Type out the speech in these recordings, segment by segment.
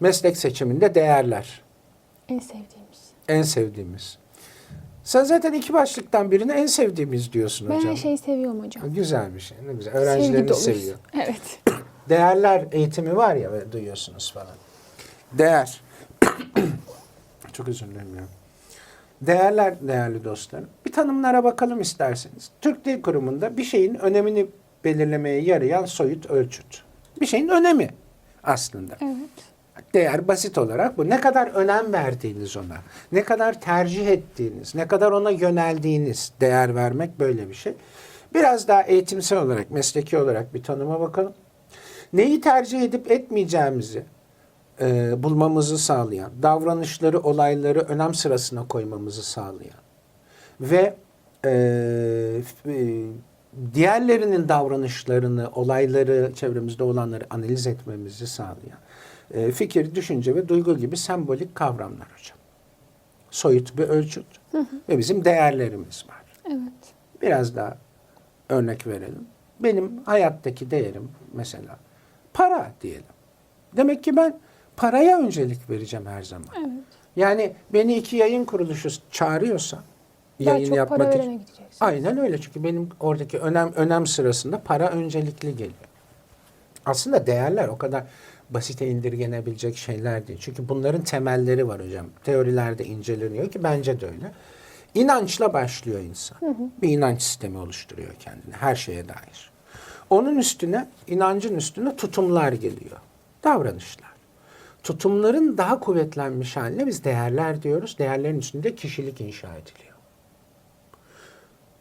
Meslek seçiminde değerler. En sevdiğimiz. En sevdiğimiz. Sen zaten iki başlıktan birini en sevdiğimiz diyorsun Ben hocam. her şeyi seviyorum hocam. Güzel bir şey. Ne güzel. Öğrencilerini seviyor. Evet. Değerler eğitimi var ya duyuyorsunuz falan. Değer. Çok özür dilerim ya. Değerler değerli dostlarım. Bir tanımlara bakalım isterseniz. Türk Dil Kurumu'nda bir şeyin önemini belirlemeye yarayan soyut ölçüt. Bir şeyin önemi aslında. Evet. Değer basit olarak bu. Ne kadar önem verdiğiniz ona, ne kadar tercih ettiğiniz, ne kadar ona yöneldiğiniz değer vermek böyle bir şey. Biraz daha eğitimsel olarak, mesleki olarak bir tanıma bakalım. Neyi tercih edip etmeyeceğimizi e, bulmamızı sağlayan, davranışları, olayları önem sırasına koymamızı sağlayan ve e, e, diğerlerinin davranışlarını, olayları, çevremizde olanları analiz etmemizi sağlayan e, fikir, düşünce ve duygu gibi sembolik kavramlar hocam. Soyut bir ölçüt ve bizim değerlerimiz var. Evet. Biraz daha örnek verelim. Benim hayattaki değerim mesela para diyelim. Demek ki ben paraya öncelik vereceğim her zaman. Evet. Yani beni iki yayın kuruluşu çağırıyorsa Daha yayın çok yapmak para için. gideceksin. Aynen öyle çünkü benim oradaki önem önem sırasında para öncelikli geliyor. Aslında değerler o kadar basite indirgenebilecek şeyler değil. Çünkü bunların temelleri var hocam. Teorilerde inceleniyor ki bence de öyle. İnançla başlıyor insan. Bir inanç sistemi oluşturuyor kendine her şeye dair. Onun üstüne, inancın üstüne tutumlar geliyor. Davranışlar. Tutumların daha kuvvetlenmiş haline biz değerler diyoruz. Değerlerin üstünde kişilik inşa ediliyor.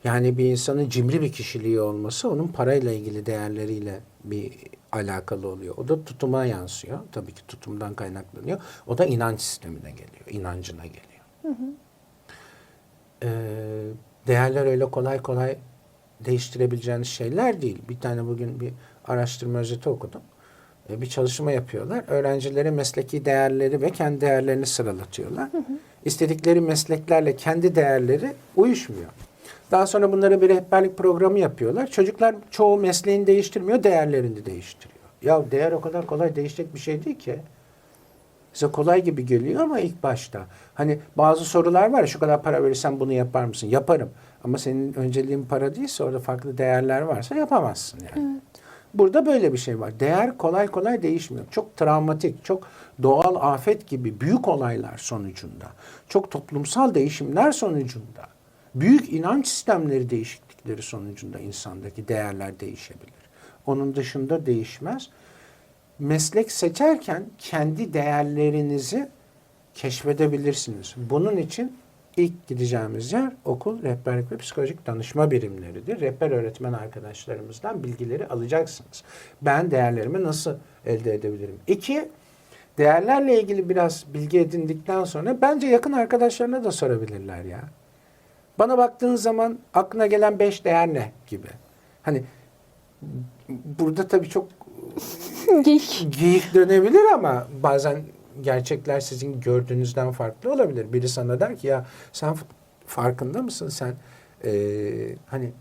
Yani bir insanın cimri bir kişiliği olması onun parayla ilgili değerleriyle bir alakalı oluyor. O da tutuma yansıyor. Tabii ki tutumdan kaynaklanıyor. O da inanç sistemine geliyor, inancına geliyor. Ee, değerler öyle kolay kolay değiştirebileceğiniz şeyler değil. Bir tane bugün bir araştırma özeti okudum. Ee, bir çalışma yapıyorlar. Öğrencilere mesleki değerleri ve kendi değerlerini sıralatıyorlar. İstedikleri mesleklerle kendi değerleri uyuşmuyor. Daha sonra bunlara bir rehberlik programı yapıyorlar. Çocuklar çoğu mesleğini değiştirmiyor, değerlerini değiştiriyor. Ya değer o kadar kolay değişecek bir şey değil ki. Size kolay gibi geliyor ama ilk başta. Hani bazı sorular var ya şu kadar para verirsen bunu yapar mısın? Yaparım. Ama senin önceliğin para değilse orada farklı değerler varsa yapamazsın yani. Evet. Burada böyle bir şey var. Değer kolay kolay değişmiyor. Çok travmatik, çok doğal afet gibi büyük olaylar sonucunda, çok toplumsal değişimler sonucunda, büyük inanç sistemleri değişiklikleri sonucunda insandaki değerler değişebilir. Onun dışında değişmez. Meslek seçerken kendi değerlerinizi keşfedebilirsiniz. Bunun için ilk gideceğimiz yer okul, rehberlik ve psikolojik danışma birimleridir. Rehber öğretmen arkadaşlarımızdan bilgileri alacaksınız. Ben değerlerimi nasıl elde edebilirim? İki, değerlerle ilgili biraz bilgi edindikten sonra bence yakın arkadaşlarına da sorabilirler ya. Bana baktığın zaman aklına gelen beş değer ne gibi? Hani burada tabii çok Geyik. geyik dönebilir ama bazen gerçekler sizin gördüğünüzden farklı olabilir. Biri sana der ki ya sen farkında mısın sen eee, hani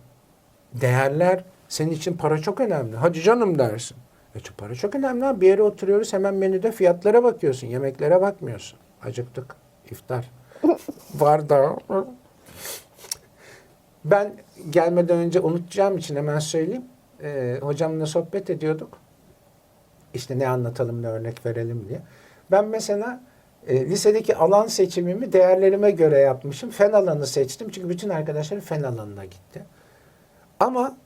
değerler senin için para çok önemli. Hadi canım dersin. E çok para çok önemli. abi. Bir yere oturuyoruz hemen menüde fiyatlara bakıyorsun. Yemeklere bakmıyorsun. Acıktık. iftar. Var da. Ben gelmeden önce unutacağım için hemen söyleyeyim. Ee, hocamla sohbet ediyorduk. İşte ne anlatalım, ne örnek verelim diye. Ben mesela e, lisedeki alan seçimimi değerlerime göre yapmışım. Fen alanı seçtim çünkü bütün arkadaşlarım fen alanına gitti. Ama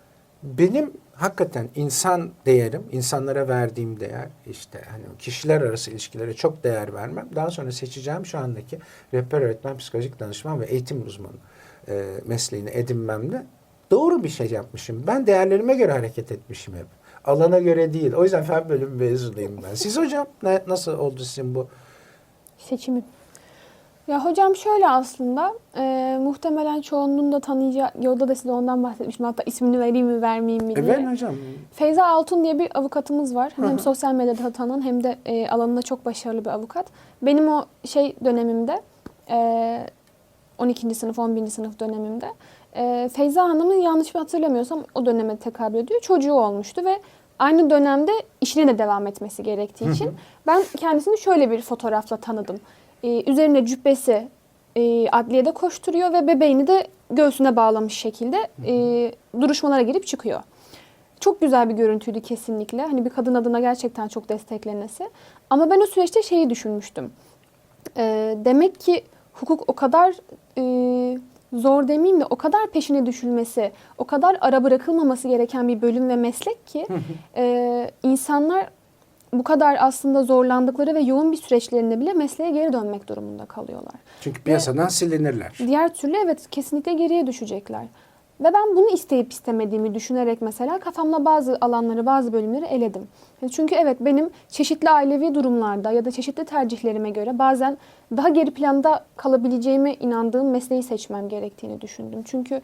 benim hakikaten insan değerim, insanlara verdiğim değer, işte hani kişiler arası ilişkilere çok değer vermem. Daha sonra seçeceğim şu andaki rehber öğretmen, psikolojik danışman ve eğitim uzmanı e, mesleğini edinmemle doğru bir şey yapmışım. Ben değerlerime göre hareket etmişim hep. Alana göre değil. O yüzden fen bölümü mezunuyum ben. Siz hocam ne, nasıl oldu sizin bu? Seçimi. Ya hocam şöyle aslında e, muhtemelen çoğunluğun da tanıyacağı, yolda da size ondan bahsetmiştim. Hatta ismini vereyim mi vermeyeyim mi diye. Evet hocam. Feyza Altun diye bir avukatımız var. Hı. Hem sosyal medyada tanınan hem de e, alanında çok başarılı bir avukat. Benim o şey dönemimde e, 12. sınıf 11. sınıf dönemimde e, Feyza Hanım'ın yanlış bir hatırlamıyorsam o döneme tekabül ediyor. Çocuğu olmuştu ve aynı dönemde işine de devam etmesi gerektiği için ben kendisini şöyle bir fotoğrafla tanıdım. Ee, üzerine cübbesi e, adliyede koşturuyor ve bebeğini de göğsüne bağlamış şekilde e, duruşmalara girip çıkıyor. Çok güzel bir görüntüydü kesinlikle. Hani bir kadın adına gerçekten çok desteklenesi. Ama ben o süreçte şeyi düşünmüştüm. Ee, demek ki hukuk o kadar e, zor demeyeyim de o kadar peşine düşülmesi, o kadar ara bırakılmaması gereken bir bölüm ve meslek ki e, insanlar bu kadar aslında zorlandıkları ve yoğun bir süreçlerinde bile mesleğe geri dönmek durumunda kalıyorlar. Çünkü piyasadan silinirler. Diğer türlü evet kesinlikle geriye düşecekler. Ve ben bunu isteyip istemediğimi düşünerek mesela kafamda bazı alanları, bazı bölümleri eledim. Çünkü evet benim çeşitli ailevi durumlarda ya da çeşitli tercihlerime göre bazen daha geri planda kalabileceğime inandığım mesleği seçmem gerektiğini düşündüm. Çünkü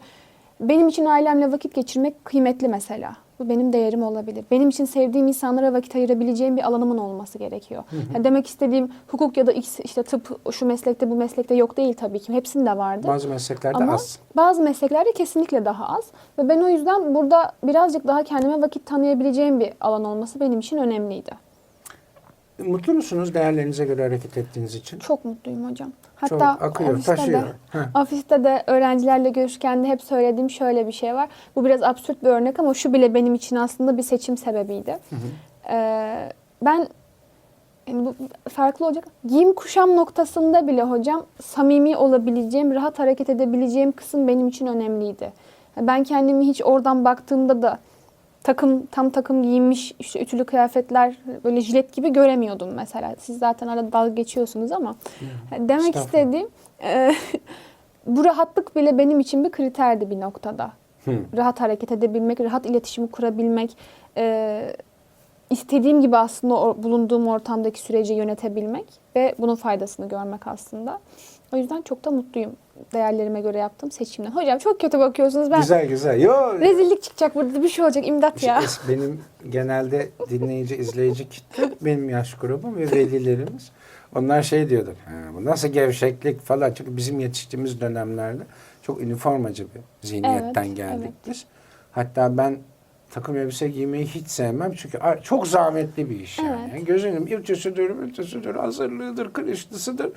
benim için ailemle vakit geçirmek kıymetli mesela. Bu benim değerim olabilir. Benim için sevdiğim insanlara vakit ayırabileceğim bir alanımın olması gerekiyor. Yani demek istediğim hukuk ya da işte tıp şu meslekte bu meslekte yok değil tabii ki. Hepsinde vardı. Bazı mesleklerde Ama az. bazı mesleklerde kesinlikle daha az. Ve ben o yüzden burada birazcık daha kendime vakit tanıyabileceğim bir alan olması benim için önemliydi. Mutlu musunuz değerlerinize göre hareket ettiğiniz için? Çok mutluyum hocam. Çok Hatta akıyor, ofiste taşıyor. de, Heh. ofiste de öğrencilerle görüşürken de hep söylediğim şöyle bir şey var. Bu biraz absürt bir örnek ama şu bile benim için aslında bir seçim sebebiydi. Ee, ben yani bu farklı olacak. Giyim kuşam noktasında bile hocam samimi olabileceğim, rahat hareket edebileceğim kısım benim için önemliydi. Ben kendimi hiç oradan baktığımda da takım tam takım giyinmiş işte ütülü kıyafetler böyle jilet gibi göremiyordum mesela. Siz zaten arada dalga geçiyorsunuz ama demek Estağfurullah. istediğim e, bu rahatlık bile benim için bir kriterdi bir noktada. Hı. Rahat hareket edebilmek, rahat iletişimi kurabilmek, e, istediğim gibi aslında o bulunduğum ortamdaki süreci yönetebilmek ve bunun faydasını görmek aslında. O yüzden çok da mutluyum değerlerime göre yaptığım seçimden. Hocam çok kötü bakıyorsunuz. Ben Güzel güzel. Yo, rezillik çıkacak burada bir şey olacak imdat ya. Benim genelde dinleyici, izleyici kitle benim yaş grubum ve velilerimiz. Onlar şey diyordu. "Ha, bu nasıl gevşeklik falan. Çünkü bizim yetiştiğimiz dönemlerde çok üniformacı bir zihniyetten Evet, geldik evet. biz. Hatta ben takım elbise giymeyi hiç sevmem. Çünkü çok zahmetli bir iş yani. Evet. yani gözünün ütüsüdür, ütüsüdür, hazırlığıdır, kırıştısıdır.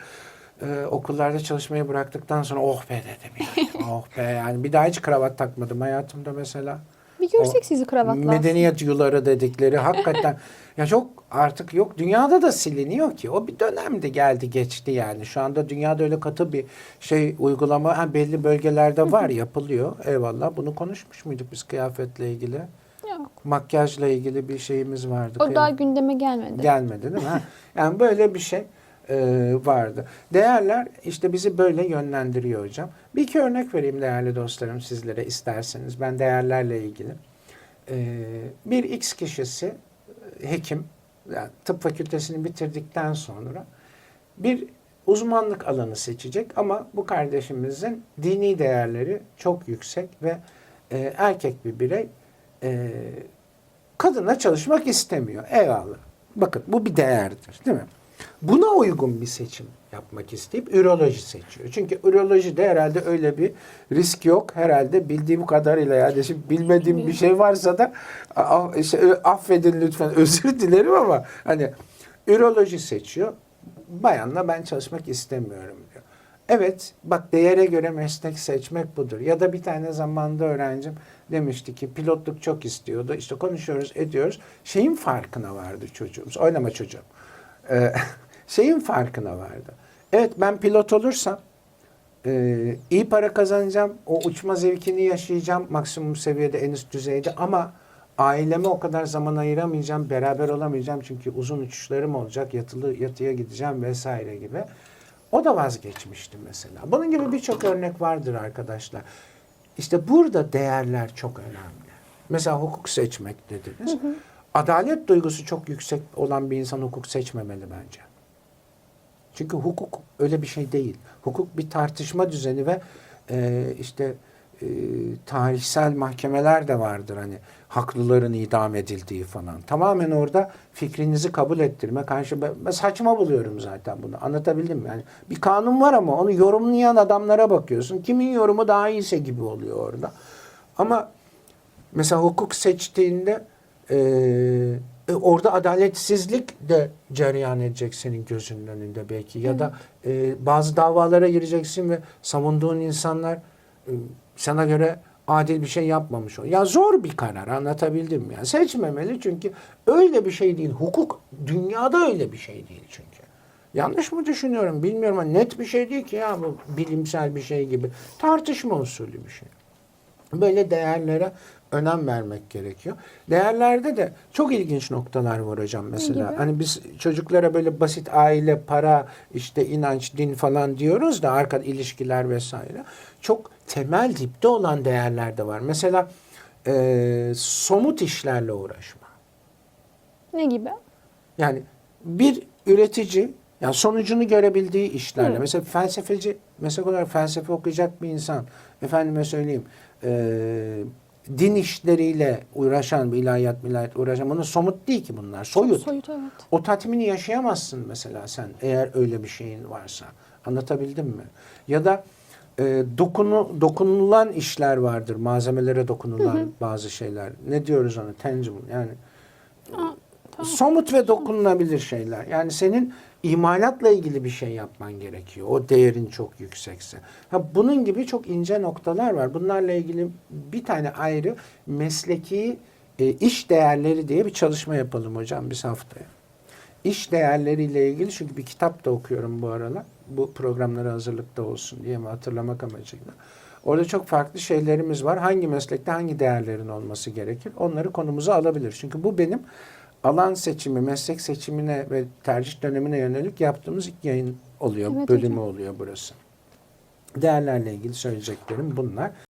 Ee, okullarda çalışmayı bıraktıktan sonra oh be dedim yani. oh be yani. Bir daha hiç kravat takmadım hayatımda mesela. Bir görsek O sizi kravatla. Medeniyet yuları dedikleri hakikaten ya çok artık yok dünyada da siliniyor ki. O bir dönemde geldi geçti yani. Şu anda dünyada öyle katı bir şey uygulama ha, belli bölgelerde var yapılıyor. Eyvallah. Bunu konuşmuş muyduk biz kıyafetle ilgili? Makyajla ilgili bir şeyimiz vardı. O daha gündeme gelmedi. Gelmedi değil mi? Ha. Yani böyle bir şey e, vardı. Değerler işte bizi böyle yönlendiriyor hocam. Bir iki örnek vereyim değerli dostlarım sizlere isterseniz. Ben değerlerle ilgili. E, bir X kişisi e, hekim, yani tıp fakültesini bitirdikten sonra bir uzmanlık alanı seçecek ama bu kardeşimizin dini değerleri çok yüksek ve e, erkek bir birey e, kadınla çalışmak istemiyor. Eyvallah. Bakın bu bir değerdir değil mi? Buna uygun bir seçim yapmak isteyip üroloji seçiyor. Çünkü ürolojide herhalde öyle bir risk yok. Herhalde bildiğim kadarıyla yani şimdi bilmediğim bir şey varsa da affedin lütfen özür dilerim ama hani üroloji seçiyor. Bayanla ben çalışmak istemiyorum. Evet bak değere göre meslek seçmek budur. Ya da bir tane zamanda öğrencim demişti ki pilotluk çok istiyordu. İşte konuşuyoruz ediyoruz. Şeyin farkına vardı çocuğumuz. Oynama çocuğum. Ee, şeyin farkına vardı. Evet ben pilot olursam e, iyi para kazanacağım. O uçma zevkini yaşayacağım maksimum seviyede en üst düzeyde ama aileme o kadar zaman ayıramayacağım, beraber olamayacağım çünkü uzun uçuşlarım olacak, yatılı yatıya gideceğim vesaire gibi. O da vazgeçmişti mesela. Bunun gibi birçok örnek vardır arkadaşlar. İşte burada değerler çok önemli. Mesela hukuk seçmek dediniz. Adalet duygusu çok yüksek olan bir insan hukuk seçmemeli bence. Çünkü hukuk öyle bir şey değil. Hukuk bir tartışma düzeni ve e, işte e, tarihsel mahkemeler de vardır hani haklıların idam edildiği falan. Tamamen orada fikrinizi kabul ettirme karşı ben, saçma buluyorum zaten bunu. Anlatabildim mi? Yani bir kanun var ama onu yorumlayan adamlara bakıyorsun. Kimin yorumu daha iyiyse gibi oluyor orada. Ama mesela hukuk seçtiğinde e, e, orada adaletsizlik de cereyan edecek senin gözünün önünde belki. Ya da e, bazı davalara gireceksin ve savunduğun insanlar e, sana göre adil bir şey yapmamış oluyor. Ya zor bir karar anlatabildim mi? Ya seçmemeli çünkü öyle bir şey değil. Hukuk dünyada öyle bir şey değil çünkü. Yanlış mı düşünüyorum bilmiyorum ama net bir şey değil ki ya bu bilimsel bir şey gibi. Tartışma usulü bir şey. Böyle değerlere önem vermek gerekiyor. Değerlerde de çok ilginç noktalar var hocam mesela. gibi? Hani biz çocuklara böyle basit aile, para, işte inanç, din falan diyoruz da arka ilişkiler vesaire. Çok temel dipte olan değerler de var. Mesela e, somut işlerle uğraşma. Ne gibi? Yani bir üretici yani sonucunu görebildiği işlerle. Hı. Mesela felsefeci, mesela olarak felsefe okuyacak bir insan. Efendime söyleyeyim. e, din işleriyle uğraşan, bir ilahiyat, milahiyat uğraşan. Bunun somut değil ki bunlar. Soyut. Soyut evet. O tatmini yaşayamazsın mesela sen eğer öyle bir şeyin varsa. Anlatabildim mi? Ya da e, dokunu dokunulan işler vardır. Malzemelere dokunulan bazı şeyler. Ne diyoruz ona? Tangible. Yani somut ve dokunulabilir şeyler. Yani senin imalatla ilgili bir şey yapman gerekiyor. O değerin çok yüksekse. Ha bunun gibi çok ince noktalar var. Bunlarla ilgili bir tane ayrı mesleki e, iş değerleri diye bir çalışma yapalım hocam biz haftaya. İş değerleriyle ilgili çünkü bir kitap da okuyorum bu aralar. Bu programlara hazırlıkta olsun diye mi hatırlamak amacıyla. Orada çok farklı şeylerimiz var. Hangi meslekte hangi değerlerin olması gerekir? Onları konumuza alabilir. Çünkü bu benim alan seçimi, meslek seçimine ve tercih dönemine yönelik yaptığımız ilk yayın oluyor. Evet bölümü hocam. oluyor burası. Değerlerle ilgili söyleyeceklerim bunlar.